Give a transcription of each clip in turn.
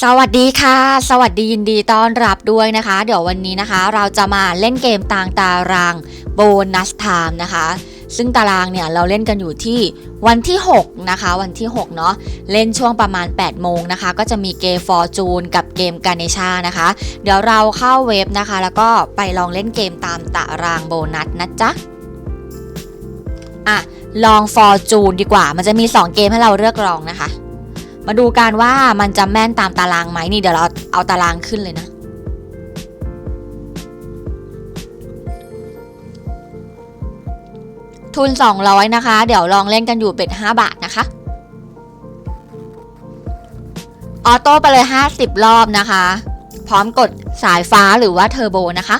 สวัสดีค่ะ สวัสดียินดีต้อนรับด้วยนะคะ เดี๋ยววันนี้นะคะ เราจะมาเล่นเกมต่างตารางโบนัสไทม์นะคะ ซึ่งตารางเนี่ยเราเล่นกันอยู่ที่วันที่ 6 นะคะ วันที่ 6 เนาะเล่นช่วงประมาณ 8 โมงนะคะ ก็จะมีเกมฟอร์จูนกับเกมกาเนชานะคะ เดี๋ยวเราเข้าเว็บนะคะ แล้วก็ไปลองเล่นเกมตามตารางโบนัสนะจ๊ะอะลองฟอร์จูนดีกว่า มันจะมี 2 เกมให้เราเลือกลองนะคะ มาดูกันว่ามันจะแม่นตามตารางไหมนี่เดี๋ยวเราเอาตารางขึ้นเลยนะ ทุน 200 นะคะ เดี๋ยวลองเล่นกันอยู่เป็ด5 บาทนะคะออโต้ไปเลย 50 รอบนะคะ พร้อมกดสายฟ้าหรือว่าเทอร์โบนะคะ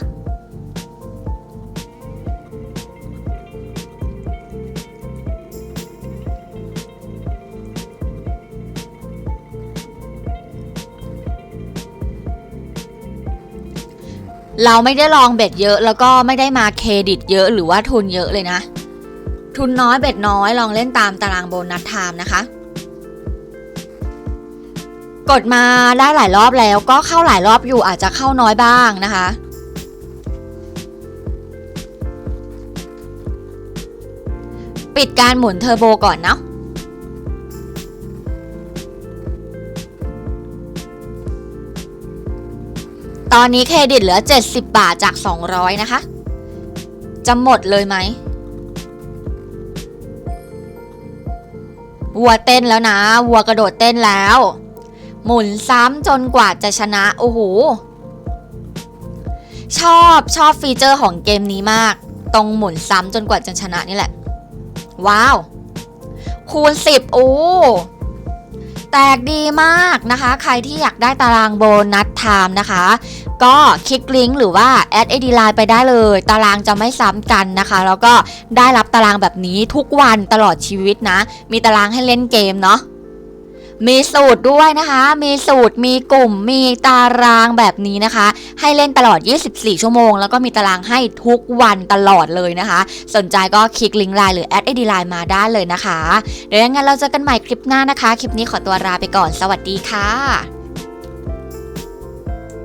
เราไม่ได้ลองเบ็ดเยอะ แล้วก็ไม่ได้มาเครดิตเยอะหรือว่าทุนเยอะเลยนะ ทุนน้อยเบ็ดน้อยลองเล่นตามตารางโบนัสไทม์นะคะ กดมาได้หลายรอบแล้วก็เข้าหลายรอบอยู่อาจจะเข้าน้อยบ้างนะคะ ปิดการหมุนเทอร์โบก่อนเนาะ ตอนนี้เครดิตเหลือ 70 บาทจาก 200 นะคะ จะหมดเลยไหมวัวเต้นแล้วนะ วัวกระโดดเต้นแล้ว หมุนซ้ำจนกว่าจะชนะ โอ้โห ชอบชอบฟีเจอร์ของเกมนี้มาก ตรงหมุนซ้ำจนกว่าจะชนะนี่แหละ ว้าว คูณ 10 โอ้แตกดีมากนะคะ ใครที่อยากได้ตารางโบนัสไทม์นะคะ ก็คลิกลิงก์หรือว่าแอดไอดีไลน์ไปได้เลย ตารางจะไม่ซ้ำกันนะคะ แล้วก็ได้รับตารางแบบนี้ทุกวันตลอดชีวิตนะ มีตารางให้เล่นเกมเนาะมีสูตรด้วยนะคะ มีสูตร มีกลุ่ม มีตารางแบบนี้นะคะ ให้เล่นตลอด 24 ชั่วโมง แล้วก็มีตารางให้ทุกวันตลอดเลยนะคะ สนใจก็คลิกลิงก์ไลน์หรือแอดไอดีไลน์มาได้เลยนะคะ เดี๋ยวยังไงเราเจอกันใหม่คลิปหน้านะคะ คลิปนี้ขอตัวลาไปก่อน สวัสดีค่ะ